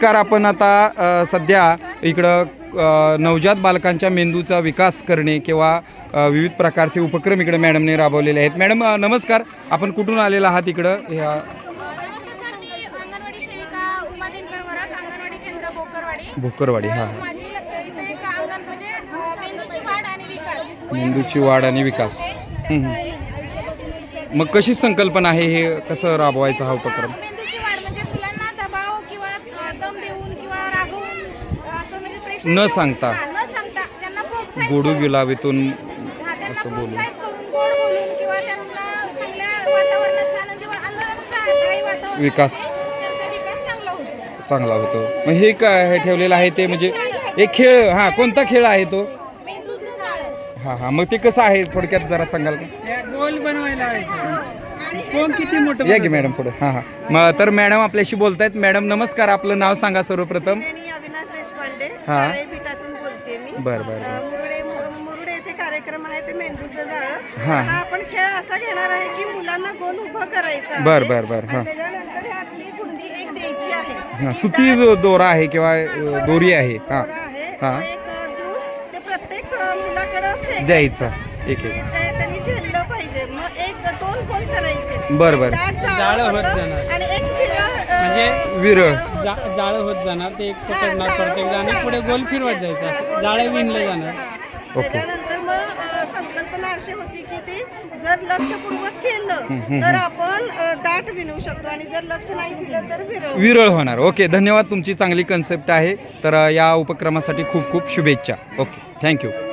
Car आपण आता सध्या इकडं नवजात बालकांच्या मेंदूचा विकास करणे किंवा विविध प्रकारचे उपक्रम इकडे मॅडमने राबवलेले आहेत. मॅडम नमस्कार. आपण कुठून आलेला आहात इकडं? ह्या भोकरवाडी हां. मेंदूची वाढ आणि विकास. मग कशी संकल्पना आहे हे कसं राबवायचा हा उपक्रम मेंदूची वाढ म्हणजे मुलांना दबाव किंवा अ, दम देऊन किंवा रागवून अ, असं म्हणजे प्रेशर न सांगता. हा, न सांगता. त्यांना प्रोत्साहित गोडू करून- गुलाबीतून हा, त्यांना असं बोलून. प्रोत्साहित करून गोड बोलून किंवा त्यांना चांगल्या वातावरणात आनंदी वा- आनंददायी वातावरण विकास. त्यांचा विकास चांगला होतो. चांगला होतो. मग हे काय हे ठेवलेलं आहे ते म्हणजे एक खेळ हां कोणता खेळ आहे तो? मेंदूचं जाळं हां हां मग ते कसं आहे थोडक्यात जरा सांगाल का? गोल बनवायला कोण किती मोठं या की मॅडम पुढे. हां हां. मग तर मॅडम आपल्याशी बोलतायत. मॅडम नमस्कार. आपलं नाव सांगा सर्वप्रथम. हा. पीठातून बोलते मी बरं बरं अ, मुरुडे मु- मुरुडे येथे कार्यक्रम आहे ते मेंदूचं जाळं हा. हा आपण खेळ असा घेणार आहे की मुलांना गोल उभं करायचं आहे. बर, बर, बर, आणि हा. त्याच्यानंतर ह्यातली गुंडी एक द्यायची आहे हां सुती दो- दोरा आहे किंवा अ, दोरी आहे हां दोरा आहे हा. तो एक अ, देऊन ते प्रत्येक अ, मुलाकडं फेकायचं. द्यायचा एक एक ते त्यांनी झेललं पाहिजे मग एक दोन गोल करायचे बर, एक बर. दाट जाळं जाळं होत होतं जाणार. आणि एक फिरं, अ, म्हणजे विरळ. जाळं होतं. जा- जाळं होत जाणार ते एक पकडणार जाळं प्रत्येक होत जण आणि पुढे जाणार. गोल फिरवत जायचं असं जाळं विणलं. जाणार. ओके. त्याच्यानंतर मग अ, संकल्पना अशी होती की ती जर लक्षपूर्वक केलं तर आपण अ, दाट विणू शकतो आणि जर लक्ष नाही दिलं तर विरळ विरळ होणार ओके धन्यवाद तुमची चांगली कन्सेप्ट आहे तर अ, या उपक्रमासाठी खूप खूप शुभेच्छा ओके थँक्यू